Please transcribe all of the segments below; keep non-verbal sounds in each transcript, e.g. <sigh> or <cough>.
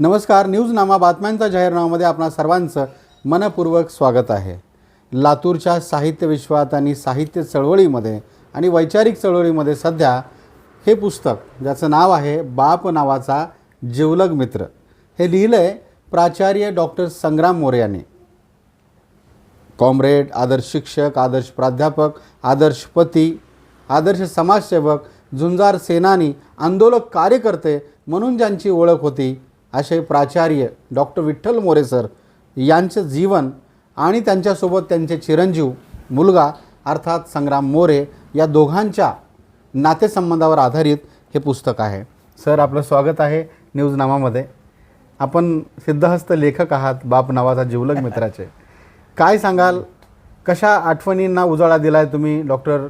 नमस्कार न्यूजनामा बातम्यांचा जाहीरनामामध्ये आपणा सर्वांचं मनपूर्वक स्वागत आहे. लातूरच्या साहित्य विश्वात आणि साहित्य चळवळीमध्ये आणि वैचारिक चळवळीमध्ये सध्या हे पुस्तक ज्याचं नाव आहे बाप नावाचा जिवलग मित्र हे लिहिलं आहे प्राचार्य डॉक्टर संग्राम मोरे यांनी. कॉम्रेड आदर्श शिक्षक आदर्श प्राध्यापक आदर्श पती आदर्श समाजसेवक झुंजार सेनानी आंदोलक कार्यकर्ते म्हणून ज्यांची ओळख होती असे प्राचार्य डॉक्टर विठ्ठल मोरे सर यांचं जीवन आणि त्यांच्यासोबत त्यांचे चिरंजीव मुलगा अर्थात संग्राम मोरे या दोघांच्या नातेसंबंधावर आधारित हे पुस्तक आहे. सर आपलं स्वागत आहे न्यूजनामामध्ये. आपण सिद्धहस्त लेखक आहात बाप नावाचा जिवलग मित्राचे. काय सांगाल? कशा आठवणींना उजाळा दिलाय तुम्ही डॉक्टर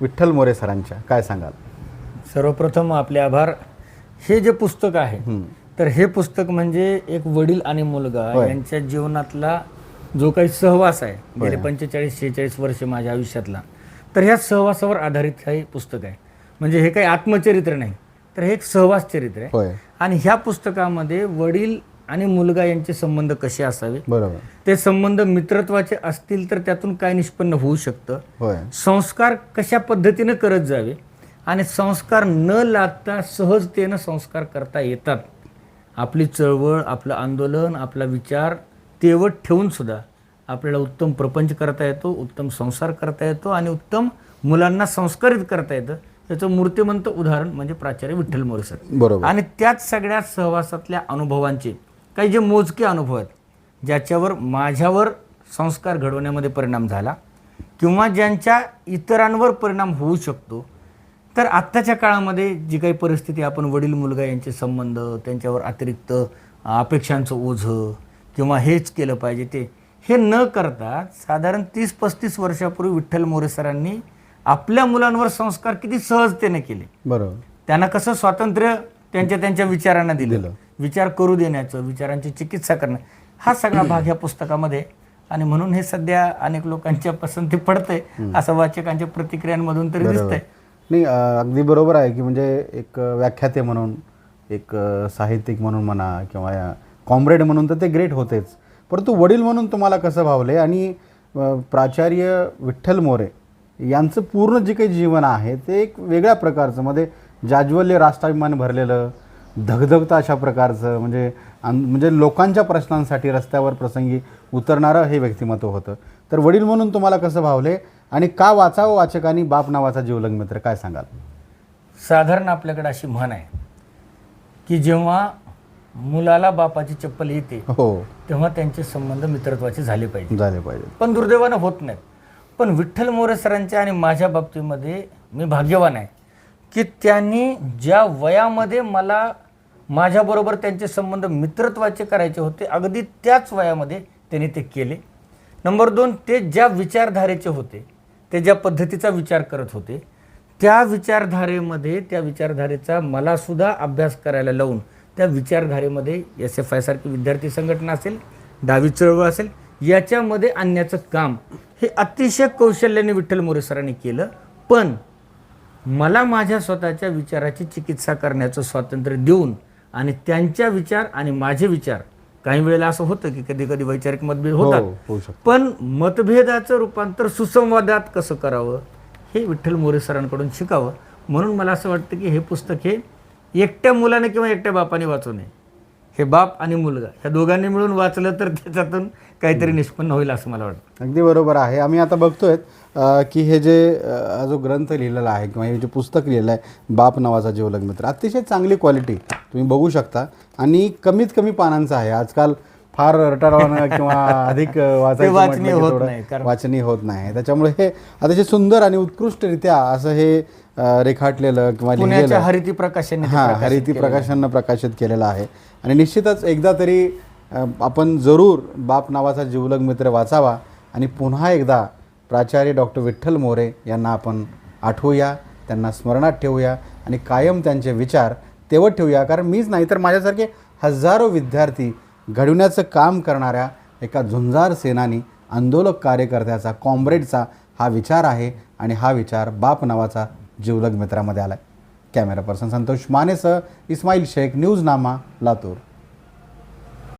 विठ्ठल मोरे सरांच्या? काय सांगाल? सर्वप्रथम आपले आभार. हे जे पुस्तक आहे. तर हे पुस्तक म्हणजे एक वडील आणि मुलगा होय. यांच्या जीवनातला जो काही सहवास आहे गेले पंचेचाळीस शेहेचाळीस वर्ष माझ्या आयुष्यातला तर ह्या सहवासावर आधारित हे पुस्तक आहे. म्हणजे हे काही आत्मचरित्र नाही तर हे एक सहवास चरित्र आहे. होय. आणि ह्या पुस्तकामध्ये वडील आणि मुलगा यांचे संबंध कसे असावे? बरोबर. ते संबंध मित्रत्वाचे असतील तर त्यातून काय निष्पन्न होऊ शकतं? होय. संस्कार कशा पद्धतीनं करत जावे? आणि संस्कार न लादता सहजतेनं संस्कार करता येतात. आपली चळवळ आपलं आंदोलन आपला विचार तेवत ठेवून सुद्धा आपल्याला उत्तम प्रपंच करता येतो उत्तम संसार करता येतो आणि उत्तम मुलांना संस्कारित करता येतं. याचं मूर्तिमंत उदाहरण म्हणजे प्राचार्य विठ्ठल मोरे सर. बरोबर. आणि त्याच सगळ्या सहवासातल्या अनुभवांचे काही जे मोजके अनुभव आहेत ज्याच्यावर माझ्यावर संस्कार घडवण्यामध्ये परिणाम झाला किंवा ज्यांच्या इतरांवर परिणाम होऊ शकतो तर आत्ताच्या काळामध्ये जी काही परिस्थिती आपण वडील मुलगा यांचे संबंध त्यांच्यावर अतिरिक्त अपेक्षांचं ओझं किंवा हेच केलं पाहिजे ते हे न करता साधारण तीस पस्तीस वर्षापूर्वी विठ्ठल मोरे सरांनी आपल्या मुलांवर संस्कार किती सहजतेने केले. बरोबर. त्यांना कसं स्वातंत्र्य त्यांच्या त्यांच्या विचारांना दिलं. दिलं. विचार करू देण्याचं विचारांची चिकित्सा करणं हा सगळा भाग ह्या पुस्तकामध्ये. आणि म्हणून हे सध्या अनेक लोकांच्या पसंती पडतंय असं वाचकांच्या प्रतिक्रियांमधून तरी दिसतंय. नाही अगदी बरोबर आहे की म्हणजे एक व्याख्याते म्हणून एक साहित्यिक म्हणून म्हणा किंवा कॉम्रेड म्हणून तर ते ग्रेट होतेच. परंतु वडील म्हणून तुम्हाला कसं भावले आणि प्राचार्य विठ्ठल मोरे यांचं पूर्ण जे काही जीवन आहे ते एक वेगळ्या प्रकारचं. मध्ये जाज्वल्य राष्ट्राभिमान भरलेलं धगधगतं अशा प्रकारचं म्हणजे म्हणजे लोकांच्या प्रश्नांसाठी रस्त्यावर प्रसंगी उतरणारं हे व्यक्तिमत्व होतं. तर वडील म्हणून तुम्हाला कसं भावले आणि का वाचावं वाचकांनी बाप नावाचा जीवलग मित्र? काय सांगाल? साधारण आपल्याकडे अशी म्हण आहे की जेव्हा मुलाला बापाची चप्पल येते हो. तेव्हा त्यांचे संबंध मित्रत्वाचे झाले पाहिजे. झाले पाहिजे. पण दुर्दैवानं होत नाहीत. पण विठ्ठल मोरे सरांच्या आणि माझ्या बाबतीमध्ये मी भाग्यवान आहे की त्यांनी ज्या वयामध्ये मला माझ्याबरोबर त्यांचे संबंध मित्रत्वाचे करायचे होते अगदी त्याच वयामध्ये त्यांनी ते केले. नंबर दोन ते ज्या विचारधारेचे होते ते ज्या पद्धतीचा विचार करत होते त्या विचारधारेमध्ये त्या विचारधारेचा मलासुद्धा अभ्यास करायला लावून त्या विचारधारेमध्ये एस एफ आय सारखी विद्यार्थी संघटना असेल डावी चळवळ असेल याच्यामध्ये आणण्याचं काम हे अतिशय कौशल्याने विठ्ठल मोरे सरांनी केलं. पण मला माझ्या स्वतःच्या विचाराची चिकित्सा करण्याचं स्वातंत्र्य देऊन आणि त्यांच्या विचार आणि माझे विचार काही वेळेला असं होतं की कधी कधी वैचारिक मतभेद होतात. हो पण मतभेदाचं रूपांतर सुसंवादात कसं करावं? हे विठ्ठल मोरे सरांकडून शिकावं. म्हणून मला असं वाटतं की हे पुस्तक हे एकट्या मुलाने किंवा एकट्या बापाने वाचू नये. हे बाप आणि मुलगा ह्या दोघांनी मिळून वाचलं तर त्याच्यातून काहीतरी निष्पन्न होईल असं मला वाटतं. अगदी बरोबर आहे. आम्ही आता बघतोय की हे जे जो ग्रंथ लिहिलेला आहे किंवा हे जे पुस्तक लिहिलं आहे बाप नावाचा जीवलग मित्र अतिशय चांगली क्वालिटी तुम्ही बघू शकता. आणि कमीत कमी पानांचं आहे. आजकाल फार रटारवानं <laughs> किंवा अधिक वाचनीय होत नाही, वाचनीय होत नाही. त्याच्यामुळे हे अतिशय सुंदर आणि उत्कृष्टरित्या असं हे रेखाटलेलं किंवा हरिती प्रकाशाने हां हरिती. प्रकाशननं प्रकाशित केलेलं आहे. आणि निश्चितच एकदा तरी आपण जरूर बाप नावाचा जीवलग मित्र वाचावा आणि पुन्हा एकदा प्राचार्य डॉक्टर विठ्ठल मोरे यांना आपण आठवूया त्यांना स्मरणात ठेवूया आणि कायम त्यांचे विचार तेवत ठेवूया. कारण मीच नाही तर माझ्यासारखे हजारो विद्यार्थी घडविण्याचं काम करणाऱ्या एका झुंजार सेनानी आंदोलक कार्यकर्त्याचा कॉम्रेडचा हा विचार आहे आणि हा विचार बाप नावाचा जीवलग मित्रामध्ये आला आहे कॅमेरा पर्सन संतोष मानेसह इस्माईल शेख न्यूज नामा लातूर.